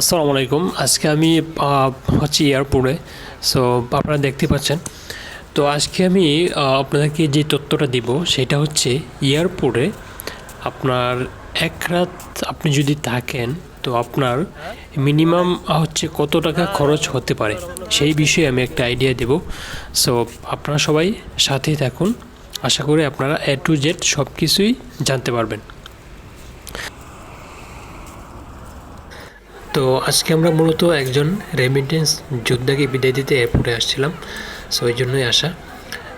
আসসালামু আলাইকুম। আজকে আমি হচ্ছে এয়ারপোর্টে। সো আপনারা দেখতে পাচ্ছেন। তো আজকে আমি আপনাদেরকে যে তথ্যটা দিব, সেটা হচ্ছে এয়ারপোর্টে আপনার এক রাত আপনি যদি থাকেন, তো আপনার মিনিমাম হচ্ছে কত টাকা খরচ হতে পারে? সেই বিষয়ে আমি একটা আইডিয়া দেব। সো আপনারা সবাই সাথেই থাকুন। আশা করি আপনারা এ টু জেড সব কিছুই জানতে পারবেন। তো আজকে আমরা মূলত একজন রেমিটেন্স যোদ্ধাকে বিদায় দিতে এয়ারপোর্টে আসছিলাম সো ওই জন্যই আসা।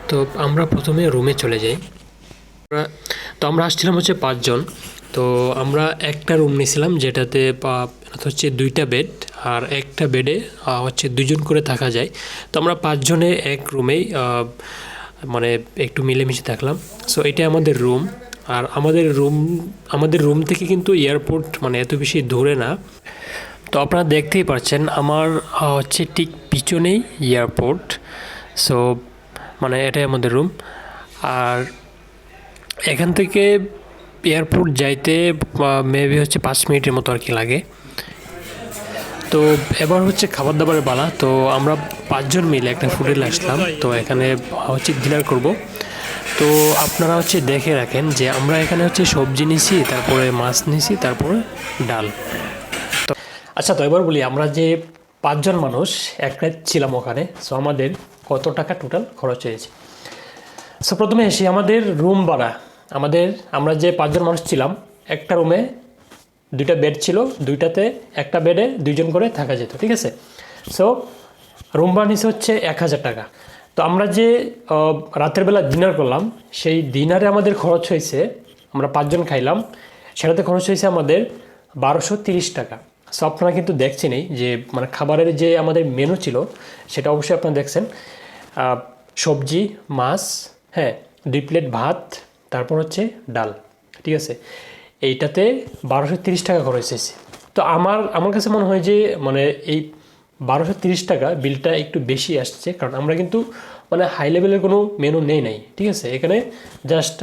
তো আমরা প্রথমে রুমে চলে যাই। তো আমরা আসছিলাম হচ্ছে পাঁচজন। তো আমরা একটা রুম নিয়েছিলাম যেটাতে হচ্ছে দুইটা বেড আর একটা বেডে হচ্ছে দুজন করে থাকা যায়। তো আমরা পাঁচজনে এক রুমেই মানে একটু মিলেমিশে থাকলাম। সো এটা আমাদের রুম আর আমাদের রুম আমাদের রুম থেকে কিন্তু এয়ারপোর্ট মানে এত বেশি দূরে না। তো আপনারা দেখতেই পাচ্ছেন, আমার হচ্ছে ঠিক পিছনেই এয়ারপোর্ট সো মানে এটাই আমাদের রুম আর এখান থেকে এয়ারপোর্ট যাইতে মেবি হচ্ছে পাঁচ মিনিটের মতো আর কি লাগে। তো এবার হচ্ছে খাবার দাবারের পালা। তো আমরা পাঁচজন মিলে একটা হোটেলে আসলাম। তো এখানে হচ্ছে ডিনার করব। তো আপনারা হচ্ছে দেখে রাখেন যে আমরা এখানে হচ্ছে সবজি নিছি, তারপরে মাছ নিছি, তারপরে ডাল। আচ্ছা তো এবার বলি, আমরা যে পাঁচজন মানুষ এক রাত ছিলাম ওখানে সো আমাদের কত টাকা টোটাল খরচ হয়েছে? সো প্রথমে এসে আমাদের রুম ভাড়া। আমাদের, আমরা যে পাঁচজন মানুষ ছিলাম, একটা রুমে দুইটা বেড ছিল, দুইটাতে একটা বেডে দুইজন করে থাকা যেত, ঠিক আছে? সো রুম ভাড়া নিচে হচ্ছে এক হাজার টাকা। তো আমরা যে রাতের বেলা ডিনার করলাম, সেই ডিনারে আমাদের খরচ হয়েছে, আমরা পাঁচজন খাইলাম, সেটাতে খরচ হয়েছে আমাদের বারোশো তিরিশ টাকা। সো আপনারা কিন্তু দেখছেনই যে মানে খাবারের যে আমাদের মেনু ছিল, সেটা অবশ্যই আপনারা দেখছেন। সবজি, মাছ হ্যাঁ দুই প্লেট ভাত, তারপর হচ্ছে ডাল, ঠিক আছে? এইটাতে বারোশো তিরিশ টাকা খরচ হয়েছে। তো আমার আমার কাছে মনে হয় যে মানে এই বারোশো তিরিশ টাকা বিলটা একটু বেশি আসছে, কারণ আমরা কিন্তু মানে হাই লেভেলের কোনো মেনু নেই নাই, ঠিক আছে? এখানে জাস্ট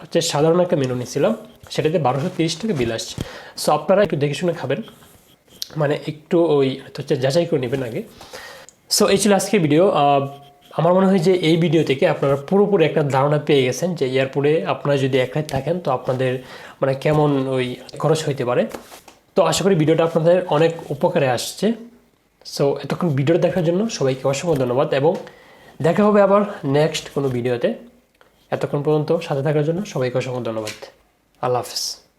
হচ্ছে সাধারণ একটা মেনু নিয়েছিলাম, সেটাতে বারোশো তিরিশ টাকা বিল আসছে। সো আপনারা একটু দেখে শুনে খাবেন। মানে একটু ওই হচ্ছে যাচাই করে নেবেন আগে। সো এই ছিল আজকের ভিডিও আমার মনে হয় যে এই ভিডিও থেকে আপনারা পুরোপুরি একটা ধারণা পেয়ে গেছেন যে এয়ারপোর্টে আপনারা যদি এক রাত থাকেন, তো আপনাদের মানে কেমন ওই খরচ হইতে পারে। তো আশা করি ভিডিওটা আপনাদের অনেক উপকারে আসছে। সো এতক্ষণ ভিডিওটা দেখার জন্য সবাইকে অসংখ্য ধন্যবাদ এবং দেখা হবে আবার নেক্সট কোনো ভিডিওতে। এতক্ষণ পর্যন্ত সাথে থাকার জন্য সবাইকে অসংখ্য ধন্যবাদ। আল্লাহ হাফেজ।